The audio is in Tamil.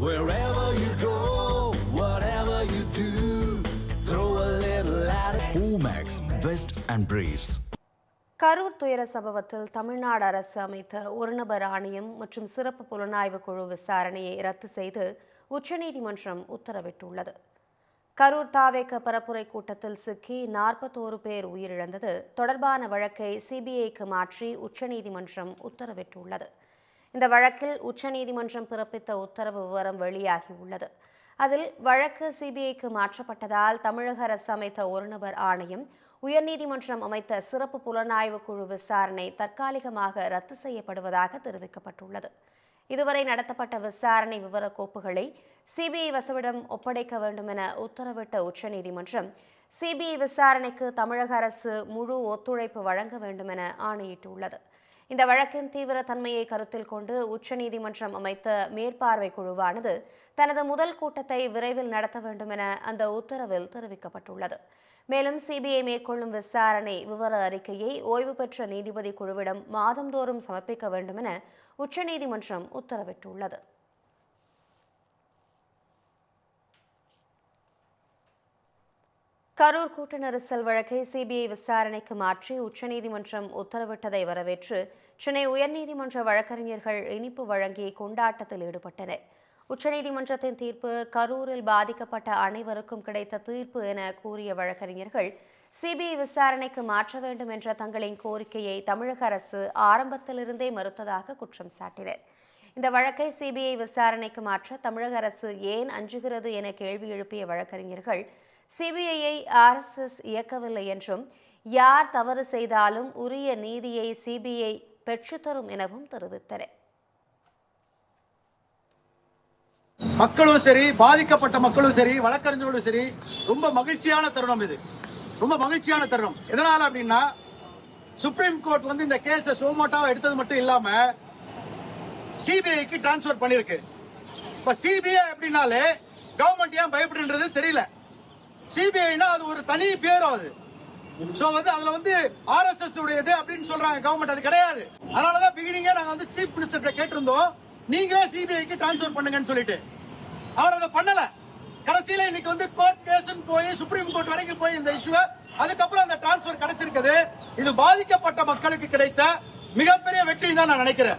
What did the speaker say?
Wherever you go, whatever you do, throw a little at it. Omax, Vest and Briefs. Karur துயர சம்பவத்தில் தமிழ்நாடு அரசு அமைத்த ஒருநபர் ஆணையம் மற்றும் சிறப்பு புலனாய்வு குழு விசாரணையை ரத்து செய்து உச்சநீதிமன்றம் உத்தரவிட்டுள்ளது கரூர் தாவேக்க பரப்புரை கூட்டத்தில் சிக்கி நாற்பத்தோரு பேர் உயிரிழந்தது தொடர்பான வழக்கை சிபிஐக்கு மாற்றி உச்சநீதிமன்றம் உத்தரவிட்டுள்ளது இந்த வழக்கில் உச்சநீதிமன்றம் பிறப்பித்த உத்தரவு விவரம் வெளியாகியுள்ளது அதில் வழக்கு சிபிஐக்கு மாற்றப்பட்டதால் தமிழக அரசு அமைத்த ஒருநபர் ஆணையம் உயர்நீதிமன்றம் அமைத்த சிறப்பு புலனாய்வு குழு விசாரணை தற்காலிகமாக ரத்து செய்யப்படுவதாக தெரிவிக்கப்பட்டுள்ளது. இதுவரை நடத்தப்பட்ட விசாரணை விவரக்கோப்புகளை சிபிஐ வசவிடம் ஒப்படைக்க வேண்டும் என உத்தரவிட்ட உச்சநீதிமன்றம் சிபிஐ விசாரணைக்கு தமிழக அரசு முழு ஒத்துழைப்பு வழங்க வேண்டும் என ஆணையிட்டுள்ளது. இந்த வழக்கின் தீவிர தன்மையை கருத்தில் கொண்டு உச்சநீதிமன்றம் அமைத்த மேற்பார்வை குழுவானது தனது முதல் கூட்டத்தை விரைவில் நடத்த வேண்டும் என அந்த உத்தரவில் தெரிவிக்கப்பட்டுள்ளது. மேலும் சிபிஐ மேற்கொள்ளும் விசாரணை விவர அறிக்கையை ஓய்வு பெற்ற நீதிபதி குழுவிடம் மாதந்தோறும் சமர்ப்பிக்க வேண்டும் என உச்சநீதிமன்றம் உத்தரவிட்டுள்ளது. கரூர் கூட்ட நெரிசல் வழக்கை சிபிஐ விசாரணைக்கு மாற்றி உச்சநீதிமன்றம் உத்தரவிட்டதை வரவேற்று சென்னை உயர்நீதிமன்ற வழக்கறிஞர்கள் இனிப்பு வழங்கி கொண்டாட்டத்தில் ஈடுபட்டனர். உச்சநீதிமன்றத்தின் தீர்ப்பு கரூரில் பாதிக்கப்பட்ட அனைவருக்கும் கிடைத்த தீர்ப்பு என கூறிய வழக்கறிஞர்கள் சிபிஐ விசாரணைக்கு மாற்ற வேண்டும் என்ற தங்களின் கோரிக்கையை தமிழக அரசு ஆரம்பத்திலிருந்தே மறுத்ததாக குற்றம் சாட்டினர். இந்த வழக்கை சிபிஐ விசாரணைக்கு மாற்ற தமிழக அரசு ஏன் அஞ்சுகிறது என கேள்வி எழுப்பிய வழக்கறிஞர்கள் சிபிஐயை ஆர்எஸ்எஸ் இயக்கவில்லை என்றும் யார் தவறு செய்தாலும் உரிய நீதியை சிபிஐ பெற்றுத்தரும் எனவும் தெரிவித்தனர் மக்களும் சரி பாதிக்கப்பட்ட மக்களும் சரி வழக்கறிஞர்களும் சரி ரொம்ப மகிழ்ச்சியான தருணம் இது. ரொம்ப மகிழ்ச்சியான தருணம். எதனால அப்படின்னா சுப்ரீம் கோர்ட் வந்து இந்த கேஸ சோமோட்டாவை எடுத்தது மட்டும் இல்லாம சிபிஐக்கு டிரான்ஸ்பர் பண்ணிருக்கு. இப்ப சிபிஐ அப்படின்னாலே கவர்மெண்ட் ஏன் பயப்படுன்றது தெரியல. சிபிஐனா அது ஒரு தனி பேரும் அது. சோ வந்து அதுல வந்து ஆர்எஸ்எஸ் உடையது அப்படின்னு சொல்றாங்க கவர்மெண்ட் அது கிடையாது. அதனாலதான் பிகினிங்கே நாங்க வந்து சீஃப் மினிஸ்டர் கேட்டிருந்தோம். நீங்களே சிபிஐக்கு டிரான்ஸ்பர் பண்ணுங்கன்னு சொல்லிட்டு. அவர் அதை பண்ணல. கடைசியில இன்னைக்கு வந்து கோர்ட் கேஸ் போய் சுப்ரீம் கோர்ட் வரைக்கும் போய் இந்த இஷ்யூ அதுக்கப்புறம் அந்த டிரான்ஸ்பர் கிடைச்சிருக்குது. இது பாதிக்கப்பட்ட மக்களுக்கு கிடைத்த மிகப்பெரிய வெற்றின்னு தான் நான் நினைக்கிறேன்.